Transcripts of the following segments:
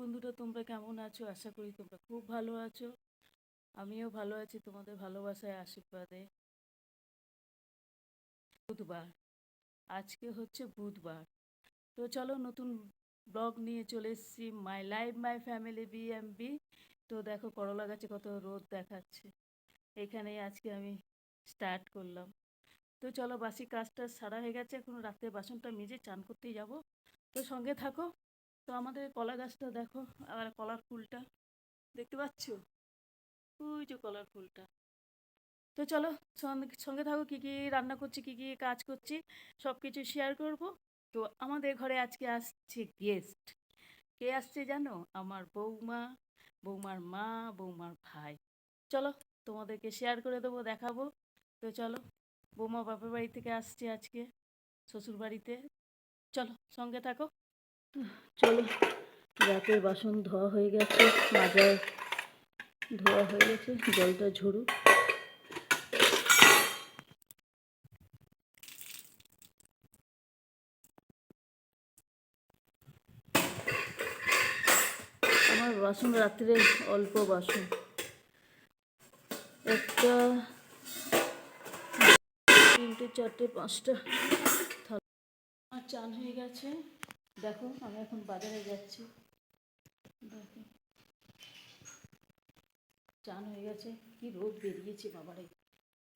বন্ধুরা, তোমরা কেমন আছো? আশা করি তোমরা খুব ভালো আছো। আমিও ভালো আছি তোমাদের ভালোবাসায়, আশীর্বাদে। বুধবার। আজকে হচ্ছে বুধবার। তো চলো নতুন ব্লগ নিয়ে চলে এসেছি। মাই লাইফ মাই ফ্যামিলি বিএমবি তো দেখো, করলা গাছে কত রোদ দেখাচ্ছে। এখানেই আজকে আমি স্টার্ট করলাম। তো চলো, বাসি কাজটা সারা হয়ে গেছে। এখন রাতে বাসনটা মেজে চান করতেই যাব। তো সঙ্গে থাকো। তো আমাদের কলা গাছটা দেখো, আর কলার ফুলটা। দেখতে পাচ্ছ? ওই যে কলার ফুলটা। তো চলো, সঙ্গে থাকো, কী কী রান্না করছি, কী কী কাজ করছি সব কিছু শেয়ার করব। তো আমাদের ঘরে আজকে আসছে গেস্ট কে আসছে জানো? আমার বৌমা, বৌমার মা, বৌমার ভাই। চলো, তোমাদেরকে শেয়ার করে দেবো, দেখাবো। তো চলো, বৌমা বাপের বাড়ি থেকে আসছে আজকে শ্বশুর বাড়িতে চলো, সঙ্গে থাকো। চলো রাতের বাসন ধোয়া হয়ে গেছে, মাজার ধোয়া হয়ে গেছে, জলটা ঝরুক। আমার বাসন রাত্রে অল্প বাসন। একটা, তিনটে, চারটে, পাঁচটা। আমার চান হয়ে গেছে। দেখো, আমি এখন বাজারে যাচ্ছি। দেখো। চান হয়ে গেছে। কি রোদ বেরিয়েছে বাবারে।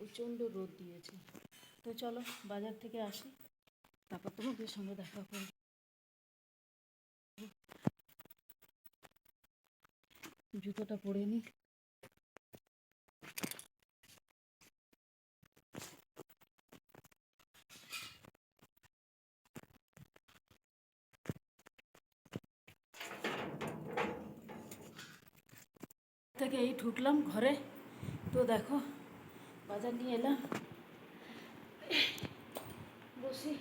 প্রচণ্ড রোদ দিয়েছে। তো চলো, বাজার থেকে আসি। তারপর তোমাদের সঙ্গে দেখা করি জুতোটা পরে নি। থেকে এই ঢুকলাম ঘরে। তো দেখো, বাজার নিয়ে এলাম। বসি।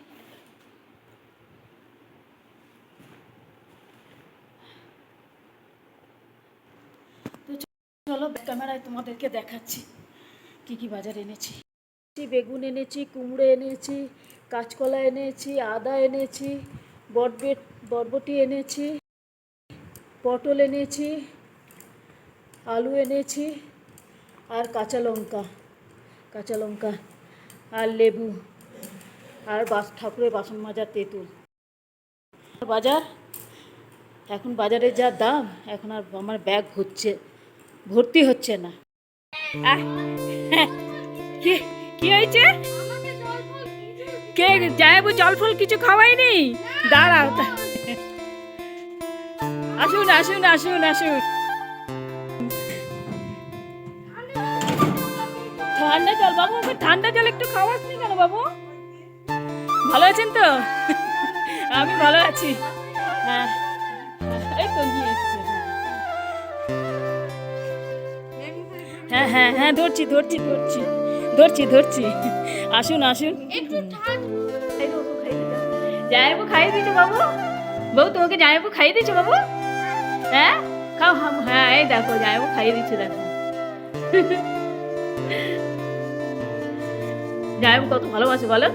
তো চলো, ক্যামেরায় তোমাদেরকে দেখাচ্ছি কি কি বাজার এনেছি। বেগুন এনেছি, কুমড়ো এনেছি, কাঁচকলা এনেছি, আদা এনেছি বটবেট বরবটি এনেছি, পটল এনেছি আলু এনেছি আর কাঁচা লঙ্কা কাঁচা লঙ্কা আর লেবু আর বাস ঠাকুরের বাসন মাজার তেঁতুল। বাজার এখন বাজারে যা দাম এখন আর আমার ব্যাগ হচ্ছে ভর্তি হচ্ছে না। হ্যাঁ, কি হয়েছে? কে যাইবো জল ফল কিছু খাওয়াইনি দাঁড়াও। আসুন আসুন আসুন আসুন। ঠান্ডা জল? বাবু ওকে ঠান্ডা জল একটু খাওয়াসনি কেন বাবু? ভালো আছেন তো? আমি ভালো আছি। হ্যাঁ। এই তো নিয়ে এসছে হ্যাঁ। হ্যাঁ হ্যাঁ ধরছি ধরছি ধরছি। ধরছি ধরছি। আসুন আসুন। জায়াবু খাইয়ে দিয়েছ বাবু? বউ তোমাকে জায়াবু খাইয়ে দিয়েছ বাবু? হ্যাঁ? খাও হ্যাঁ এই দেখো জায়াবু খাইয়ে দিচ্ছে দেখো। জায়াবু কত ভালোবাসে বলো।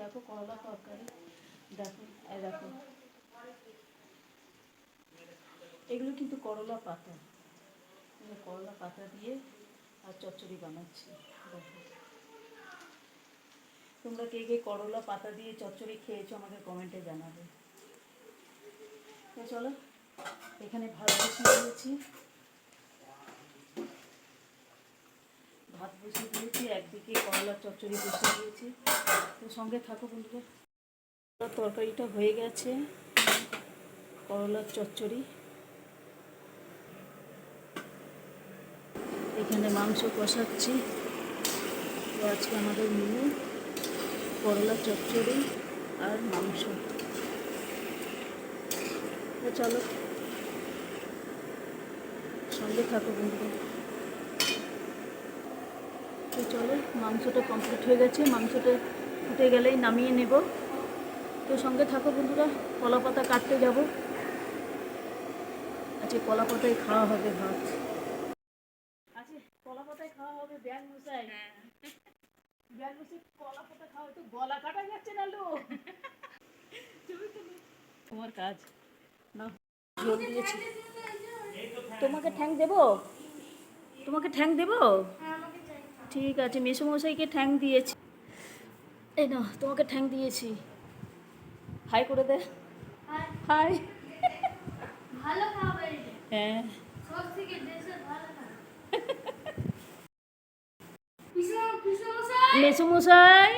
দেখো করলা তরকারি দেখো এগুলো কিন্তু করলা পাতা। করলা পাতা দিয়ে আর চচ্চড়ি বানাচ্ছি। তোমরা কে কে করলা পাতা দিয়ে চচ্চড়ি খেয়েছো আমাকে কমেন্টে জানাবে। চলো। এখানে ভাত বসিয়ে দিয়েছি। ভাত বসিয়ে দিয়েছি, একদিকে করলার চচ্চড়ি বসিয়ে দিয়েছি। তো সঙ্গে থাকো বন্ধুরা। তরকারিটা হয়ে গেছে, করলার চচ্চড়ি। এখানে মাংস কষাচ্ছি। তো আজকে আমাদের মেনু করলা চচ্চড়ি আর মাংস। চলো সঙ্গে থাকো বন্ধুরা। তো চলো, মাংসটা কমপ্লিট হয়ে গেছে। মাংসটা ফুটে গেলেই নামিয়ে নেব। তো সঙ্গে থাকো বন্ধুরা, কলা পাতা কাটতে যাব। আজকে কলা পাতায় খাওয়া হবে ভাত। আজকে কলা পাতা খাওয়া তো গলা কাটা যাচ্ছে না লো তোমার কাজ। না জল দিয়েছি। তোমাকে ঠ্যাং দেবো? তোমাকে ঠ্যাং দেবো? ঠিক আছে মেসোমশাইকে ঠ্যাং দিয়েছি। এই না তোমাকে ঠ্যাং দিয়েছি। হাই করে দে। হাই। ভালো হ্যাঁ। মেসোমশাই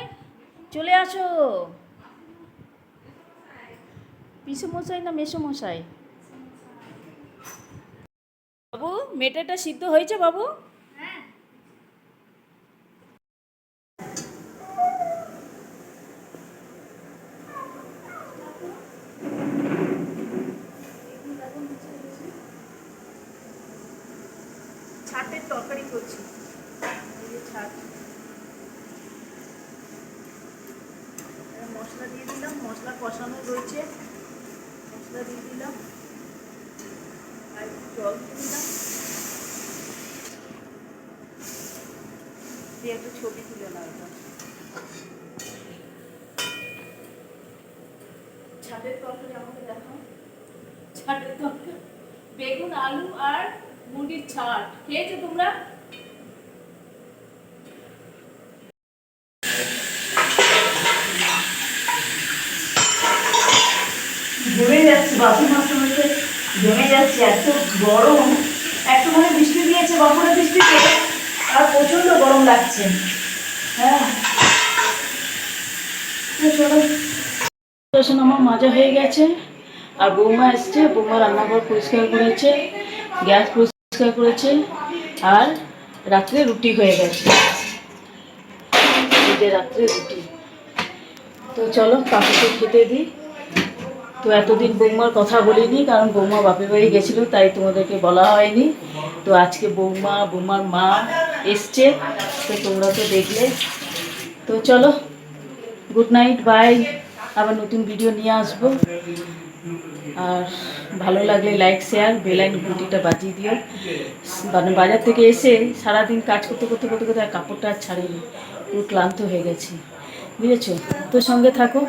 চলে আসো। পিসুমশাই না মেসোমশাই? মেটাটা সিদ্ধ হয়েছে বাবু? ছাটের তরকারি করছি। ছাট। মশলা দিয়ে দিলাম, মশলা কষানো রয়েছে। মশলা দিয়ে দিলাম। আর জল দিয়ে দিলাম। দিয়ে একটু ছবি তুলে না এটা। ছাটের তরকারি আমাকে দেখাও। ছাটের তরকারি? বেগুন আলু আর মুরগির ছাট। খেয়েছো তোমরা? জমে যাচ্ছে বাসন মাসের মধ্যে জমে যাচ্ছে এত গরম। একটু মানে বৃষ্টি দিয়েছে বাঁকুড়া বৃষ্টিতে আর প্রচণ্ড গরম লাগছে। হ্যাঁ। আমার মাজা হয়ে গেছে। আর বৌমা এসছে। বৌমা রান্নাঘর পরিষ্কার করেছে, গ্যাস পরিষ্কার করেছে, আর রাত্রে রুটি হয়ে গেছে। রাত্রে রুটি। তো চলো, কাকুকে খেতে দিই। তো এতদিন বৌমার কথা বলিনি, কারণ বৌমা বাপের বাড়ি গেছিল, তাই তোমাদেরকে বলা হয়নি। তো আজকে বৌমা, বৌমার মা এসছে, তো তোমরা তো দেখলে। তো চলো গুড নাইট বাই আবার নতুন ভিডিও নিয়ে আসব। আর ভালো লাগলে লাইক শেয়ার বেলাইন ঘুটিটা বাজিয়ে দিও। মানে বাজার থেকে এসে সারাদিন কাজ করতে করতে করতে করতে আর কাপড়টা আর ছাড়িনি, পুরো ক্লান্ত হয়ে গেছি। বুঝেছ? তো সঙ্গে থাকো।